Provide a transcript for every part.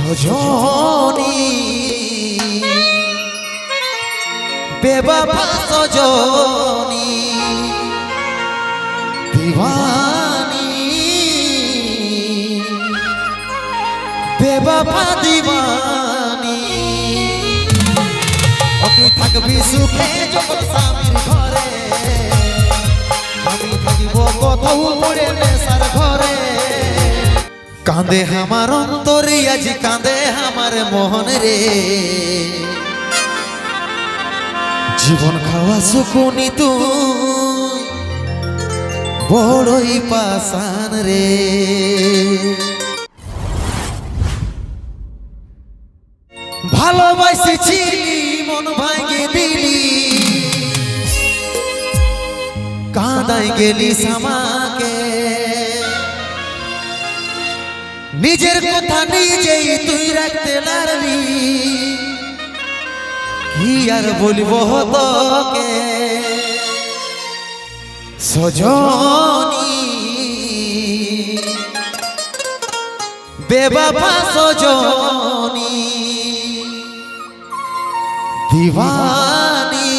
সজনী। বেবাবা সজনী। দিওয়ানি বেবাবা দিওয়ানি তুই থাকবি সুখে যখন স্বামীর ঘরে। আমি থাকিব কোথাও পড়ে কাঁদে আমার অন্তরে, আজ কাঁদে আমার মোহন রে। জীবন খাওয়া সুকুনি তুই, বড়ই পাশান রে। ভালোবাসেছিলি মন ভাঙে দিলি। কাঁদাই গেলি সামাকে নিজের কথা নিজেই তুই রাখতে পারবি। কি আর বলব তোকে? সজনী। বেবাবা সজনী। দিওয়ানি।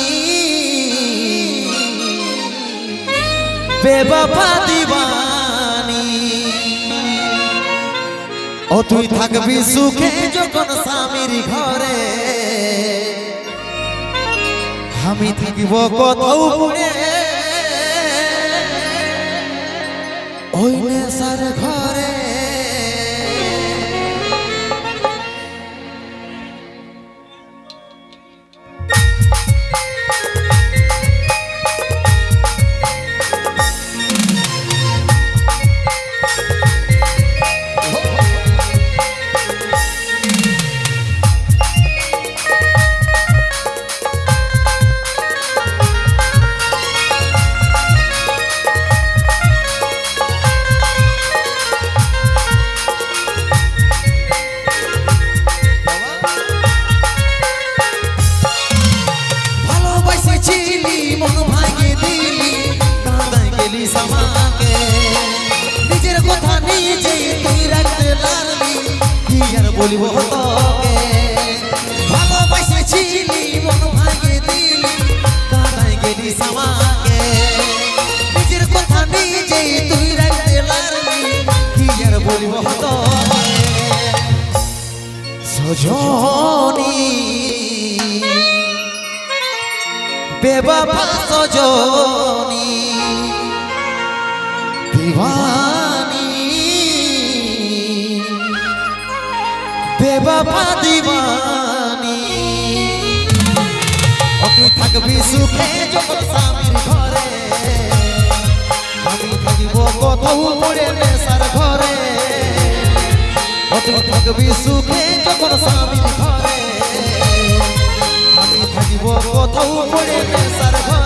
বেবাবা দিওয়ানি ও তুই থাকবি সুখে যখন স্বামীর ঘরে। আমি থাকিব কোথাও পড়ে। ওই নেশার ঘরে বলব তোকে ভালোবাসেছিলি মন ভাঙে দিলি কাঁদাই গেলি সামাকে নিজের কথা নিজেই তুই রাখতে লাগলি কি আর বলব তোকে? সজনী। বেবাবা সজনী। দিওয়ানি বেবাবা দিওয়ানি। ও, তুই থাকবি সুখে যখন স্বামীর ঘরে। আমি থাকিব কোথাও পড়ে নেশার ঘরে। তুই থাকবি সুখে যখন স্বামীর ঘরে। আমি থাকিব কোথাও পড়ে নেশার ঘরে।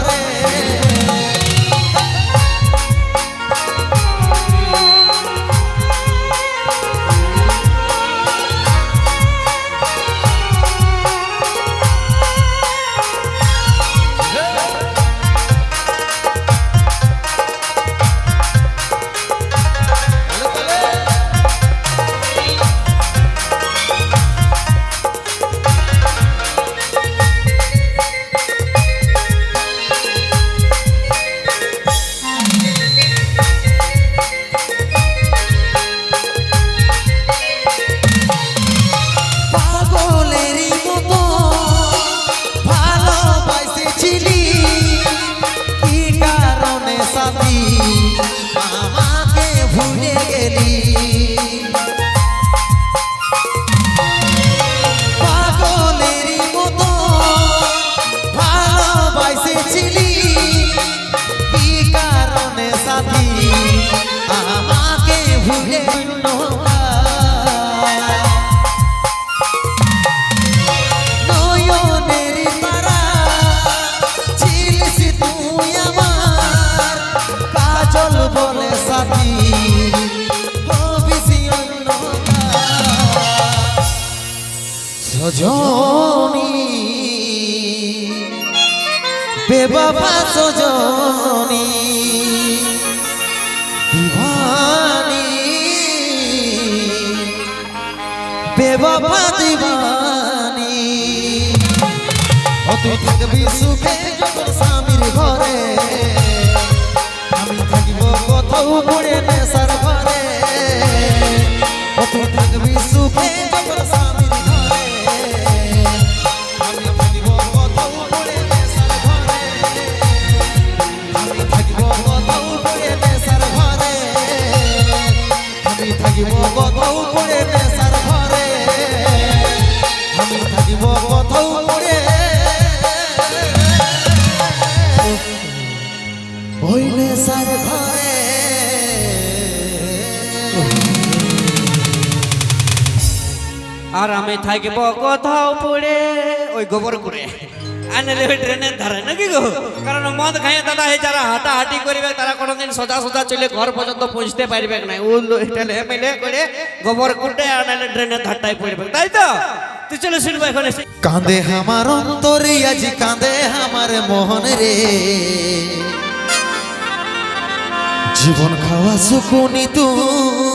সজনী বেবাবা সজনী দিওয়ানি বেবাবা দিবানি। ও তুই থাকবি সুখে যখন স্বামীর ঘরে। আমি থাকিব কোথাও পড়ে নেশার ঘরে। ও তুই থাকবি সুখে যখন আমি থাকব কোথাও পড়ে। ওই গোবর করে আনলে ওই ট্রেনের ধারে, নাকি গো? কারণ মদ খাইয়ে দাদা যারা হাঁটাহাঁটি করবে, তারা কোনোদিন সোজা সোজা চলে ঘর পর্যন্ত পৌঁছতে পারবে না। ও ঠেলে মেলে করে গোবর কুটে আনলে ট্রেনের ধারটায় পড়বে। তাই তো? তুই চলে শুনব এখন কাঁদে আমার অন্তরে, আজ কাঁদে আমার মোহন রে। জীবন খাওয়া সুকুনি তুই।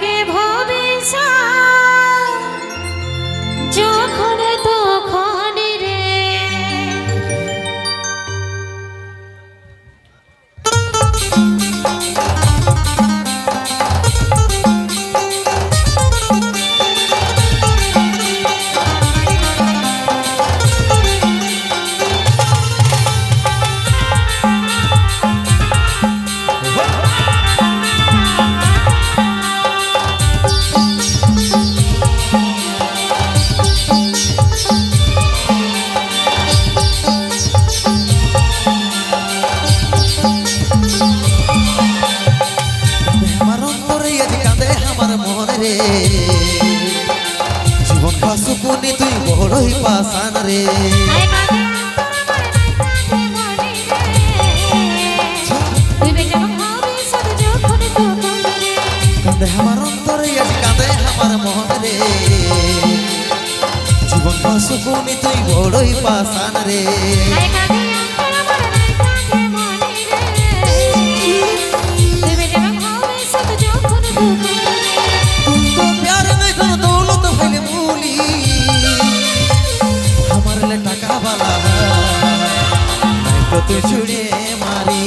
তো ছুড়ে মারি।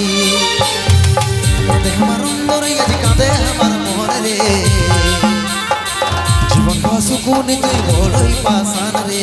কাঁদে আমার অন্তরে গেছে কাঁদে আমার মনে রে। জীবন সুকুন তুই বড়ই পাশান রে।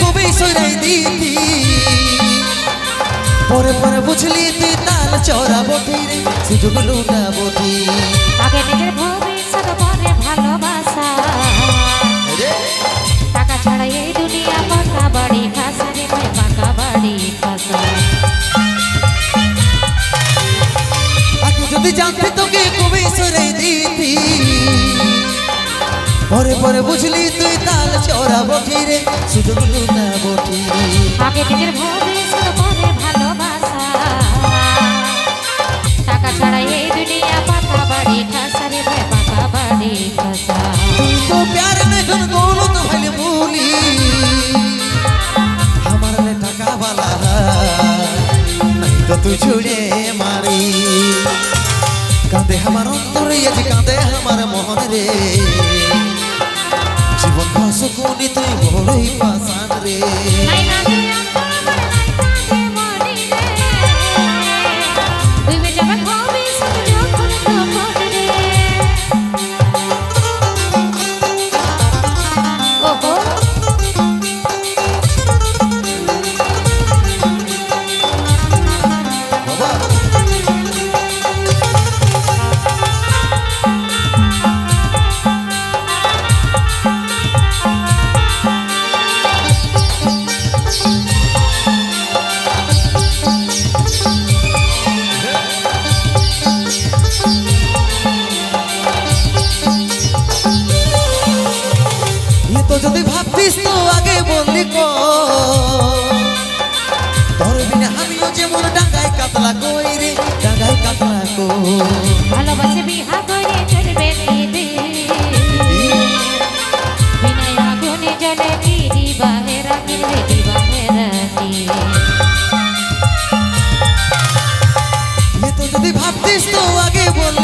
তোকে কবে সরাই দিতি। পরে পরে বুঝলি তুই তাল চড়া বটি রে সুযোগ লুটা বটি আগে নিজের ভবিষ্যৎ পরে ভালোবাসা। টাকা ছাড়া এই দুনিয়া পাকা বাড়ি খাসা রে ভাই পাকা বাড়ি খাসা যদি জানতে তোকে কবে সরাই দিতি। পরে পরে বুঝলি তুই তাল চড়া বটি সুযোগ বাপে নিজের ভবিষ্যৎ টাকা ছাড়া এই দুনিয়া পাতা বাড়ি, খাসা রে ভাই আমার রে টাকা বালা তো ছুড়ে মারি। কাঁদে আমার অন্তরে আজ কাঁদে আমার মন রে। ভাসকুনি তুই বড়ই পাশান রে। নাই কাঁদে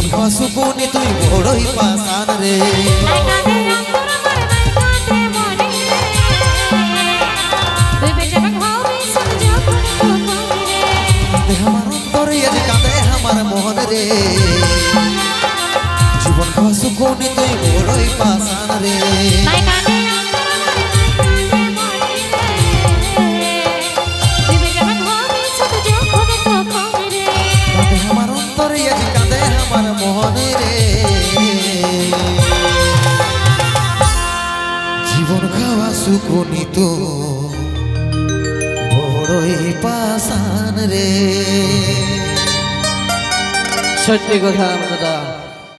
জীবন খাওয়া তুই বড়ই পাশান রে। আমার মনে রে। মন জীবন খাওয়া তুই বড়ই পাশান রে। সত্যি কথা দাদা।